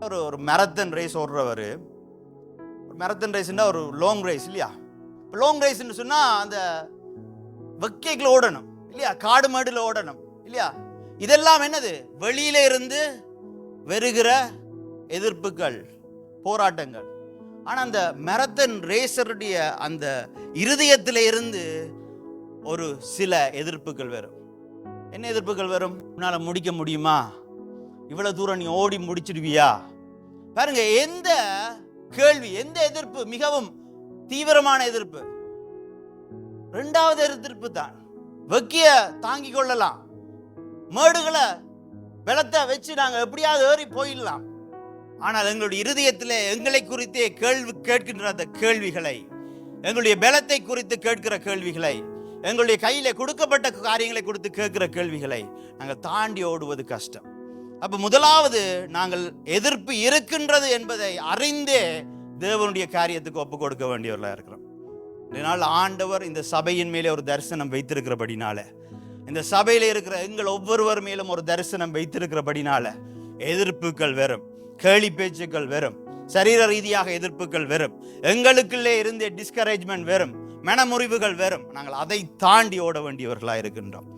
ஒரு ஒரு marathon race ஓடுறவர். ஒரு மேரத்தன் ரேஸ்னா ஒரு லாங் ரேஸ் இல்லையா? லாங் ரேஸ்ன்னு சொன்னால் அந்த வெக்கைக்குள்ள ஓடணும் இல்லையா? காடு மாடில் ஓடணும் இல்லையா? இதெல்லாம் என்னது? வெளியில இருந்து வருகிற எதிர்ப்புகள் போராட்டங்கள். ஆனால் அந்த மேரத்தன் ரேசருடைய அந்த இருதயத்தில் இருந்து ஒரு சில எதிர்ப்புகள் வரும். என்ன எதிர்ப்புகள் வரும்? உன்னால் முடிக்க முடியுமா? இவ்வளவு தூரம் நீ ஓடி முடிச்சிடுவியா? பாருங்க எந்த கேள்வி எந்த எதிர்ப்பு மிகவும் தீவிரமான எதிர்ப்பு? ரெண்டாவது எதிர்ப்பு தான். வெக்கிய தாங்கி கொள்ளலாம். மேடுகளை பலத்தை வச்சு நாங்கள் எப்படியாவது ஏறி போயிடலாம். ஆனால் எங்களுடைய இருதயத்தில் எங்களை குறித்தே கேள்வி கேட்கின்ற அந்த கேள்விகளை எங்களுடைய பலத்தை குறித்து கேட்கிற கேள்விகளை எங்களுடைய கையில் கொடுக்கப்பட்ட காரியங்களை கொடுத்து கேட்கிற கேள்விகளை நாங்கள் தாண்டி ஓடுவது கஷ்டம். அப்ப முதலாவது நாங்கள் எதிர்ப்பு இருக்கின்றது என்பதை அறிந்தே தேவனுடைய காரியத்துக்கு ஒப்பு கொடுக்க வேண்டியவர்களாக இருக்கிறோம். இதனால் ஆண்டவர் இந்த சபையின் மேலே ஒரு தரிசனம் வைத்திருக்கிறபடினால இந்த சபையில் இருக்கிற எங்கள் ஒவ்வொருவர் மேலும் ஒரு தரிசனம் வைத்திருக்கிறபடினால எதிர்ப்புகள் வெறும் கேலி பேச்சுக்கள் வெறும் சரீர ரீதியாக எதிர்ப்புகள் வெறும் எங்களுக்குள்ளே இருந்தே டிஸ்கரேஜ்மெண்ட் வெறும் மனமுறிவுகள் வெறும் நாங்கள் அதை தாண்டி ஓட வேண்டியவர்களாக இருக்கின்றோம்.